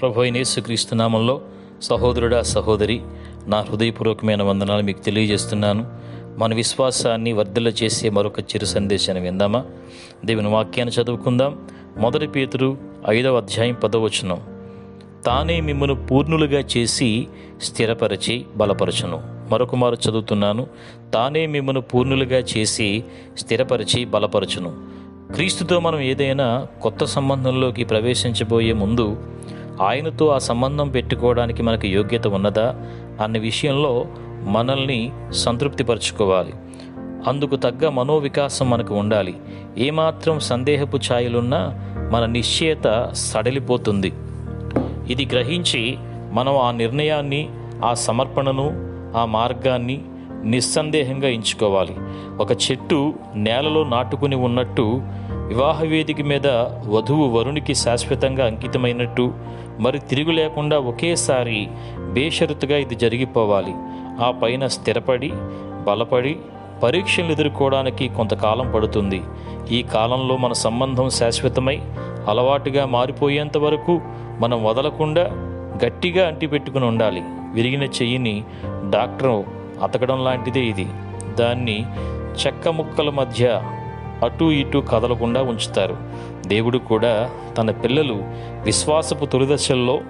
ప్రభు అయిన యేసుక్రీస్తు నామంలో సహోదరుడా సహోదరి నా హృదయపూర్వకమైన వందనాలు మీకు తెలియజేస్తున్నాను. మన విశ్వాసాన్ని వర్ధల చేసే మరొక చిరు సందేశాన్ని విందామా? దేవుని వాక్యాన్ని చదువుకుందాం. మొదటి పేతురు ఐదవ అధ్యాయం పదవచనం తానే మిమ్మను పూర్ణులుగా చేసి స్థిరపరిచి బలపరచును. మరొక మారు చదువుతున్నాను. తానే మిమ్మను పూర్ణులుగా చేసి స్థిరపరిచి బలపరచును. క్రీస్తుతో మనం ఏదైనా కొత్త సంబంధంలోకి ప్రవేశించబోయే ముందు ఆయనతో ఆ సంబంధం పెట్టుకోవడానికి మనకు యోగ్యత ఉన్నదా అన్న విషయంలో మనల్ని సంతృప్తిపరచుకోవాలి. అందుకు తగ్గ మనోవికాసం మనకు ఉండాలి. ఏమాత్రం సందేహపు ఛాయలున్నా మన నిశ్చయత సడలిపోతుంది. ఇది గ్రహించి మనం ఆ నిర్ణయాన్ని ఆ సమర్పణను ఆ మార్గాన్ని నిస్సందేహంగా ఎంచుకోవాలి. ఒక చెట్టు నేలలో నాటుకుని ఉన్నట్టు వివాహ వేదిక మీద వధువు వరుణికి శాశ్వతంగా అంకితమైనట్టు మరి తిరుగు లేకుండా ఒకేసారి బేషరతుగా ఇది జరిగిపోవాలి. ఆ పైన స్థిరపడి బలపడి పరీక్షలు ఎదుర్కోవడానికి కొంతకాలం పడుతుంది. ఈ కాలంలో మన సంబంధం శాశ్వతమై అలవాటుగా మారిపోయేంత వరకు మనం వదలకుండా గట్టిగా అంటిపెట్టుకుని ఉండాలి. విరిగిన చెయ్యిని డాక్టర్ అతకడం లాంటిదే ఇది. దాన్ని చెక్క ముక్కల మధ్య అటు ఇటు కదలకుండా ఉంచుతారు. దేవుడు కూడా తన పిల్లలు విశ్వాసపు తొలిదశల్లో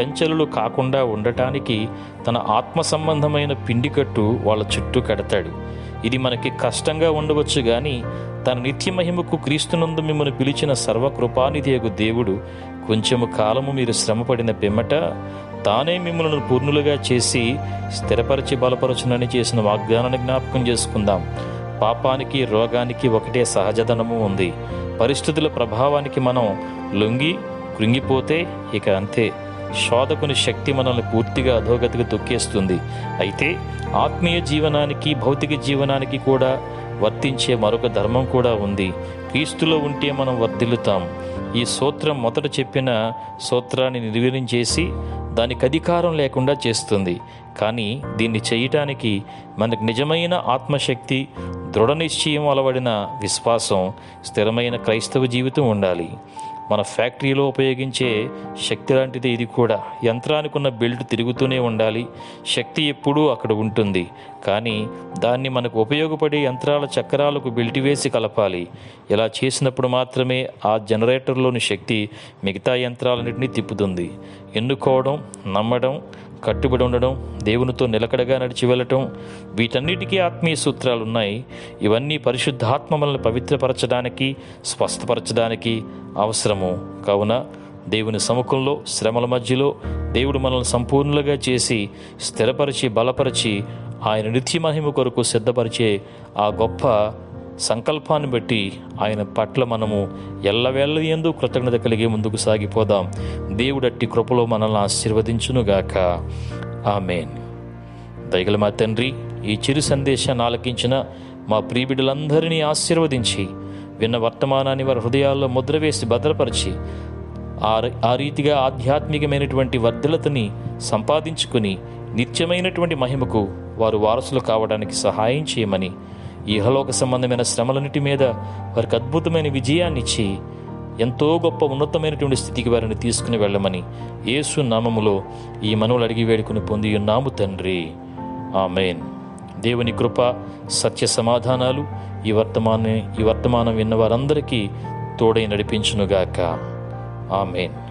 చంచలులు కాకుండా ఉండటానికి తన ఆత్మ సంబంధమైన పిండికట్టు వాళ్ళ చుట్టూ కడతాడు. ఇది మనకి కష్టంగా ఉండవచ్చు కానీ తన నిత్య మహిమకు క్రీస్తునందు మిమ్మల్ని పిలిచిన సర్వకృపానిధియగు దేవుడు కొంచెము కాలము మీరు శ్రమపడిన పిమ్మట తానే మిమ్మల్ని పూర్ణులుగా చేసి స్థిరపరిచి బలపరచునని చేసిన వాగ్దానాన్ని జ్ఞాపకం చేసుకుందాం. పాపానికి రోగానికి ఒకటే సహజధనము ఉంది. పరిస్థితుల ప్రభావానికి మనం లొంగి కృంగిపోతే ఇక అంతే. శోధకుని శక్తి మనల్ని పూర్తిగా అధోగతికి తొక్కేస్తుంది. అయితే ఆత్మీయ జీవనానికి భౌతిక జీవనానికి కూడా వర్తించే మరొక ధర్మం కూడా ఉంది. క్రీస్తులో ఉంటే మనం వర్ధిల్లుతాం. ఈ సూత్రం మొదట చెప్పిన సూత్రాన్ని నిర్వీర్యం చేసి దానికి అధికారం లేకుండా చేస్తుంది. కానీ దీన్ని చేయటానికి మనకు నిజమైన ఆత్మశక్తి దృఢ నిశ్చయం అలవడిన విశ్వాసం స్థిరమైన క్రైస్తవ జీవితం ఉండాలి. మన ఫ్యాక్టరీలో ఉపయోగించే శక్తి లాంటిది ఇది కూడా. యంత్రానికి ఉన్న బెల్ట్ తిరుగుతూనే ఉండాలి. శక్తి ఎప్పుడూ అక్కడ ఉంటుంది. కానీ దాన్ని మనకు ఉపయోగపడే యంత్రాల చక్రాలకు బెల్ట్ వేసి కలపాలి. ఇలా చేసినప్పుడు మాత్రమే ఆ జనరేటర్లోని శక్తి మిగతా యంత్రాలన్నింటినీ తిప్పుతుంది. ఎన్నుకోవడం నమ్మడం కట్టుబడి ఉండడం దేవునితో నిలకడగా నడిచి వెళ్ళటం వీటన్నిటికీ ఆత్మీయ సూత్రాలు ఉన్నాయి ఇవన్నీ పరిశుద్ధాత్మ మనల్ని పవిత్రపరచడానికి స్వస్థపరచడానికి అవసరము. కావున దేవుని సముఖంలో శ్రమల మధ్యలో దేవుడు మనల్ని సంపూర్ణంగా చేసి స్థిరపరిచి బలపరిచి ఆయన నిత్య మహిమ కొరకు సిద్ధపరిచే ఆ గొప్ప సంకల్పాన్ని బట్టి ఆయన పట్ల మనము ఎల్లవేళ్ళ ఎందు కృతజ్ఞత కలిగి ముందుకు సాగిపోదాం. దేవుడట్టి కృపలో మనల్ని ఆశీర్వదించునుగాక. ఆమెన్. దయగల మా తండ్రి ఈ చిరు సందేశాన్ని ఆలకించిన మా ప్రియబిడ్డలందరినీ ఆశీర్వదించి విన్న వర్తమానాన్ని వారి హృదయాల్లో ముద్ర వేసి భద్రపరిచి ఆ ఆ రీతిగా ఆధ్యాత్మికమైనటువంటి వర్ధలతని సంపాదించుకుని నిత్యమైనటువంటి మహిమకు వారు వారసులు కావడానికి సహాయం చేయమని ఇహలోక సంబంధమైన శ్రమలన్నిటి మీద వారికి అద్భుతమైన విజయాన్ని ఇచ్చి ఎంతో గొప్ప ఉన్నతమైనటువంటి స్థితికి వారిని తీసుకుని వెళ్ళమని యేసు నామములో ఈ మనవులు అడిగి వేడుకుని పొంది ఉన్నాము తండ్రి. ఆమెన్. దేవుని కృప సత్య సమాధానాలు ఈ వర్తమాన ఈ వర్తమానం విన్న వారందరికీ తోడై నడిపించునుగాక. ఆమెన్.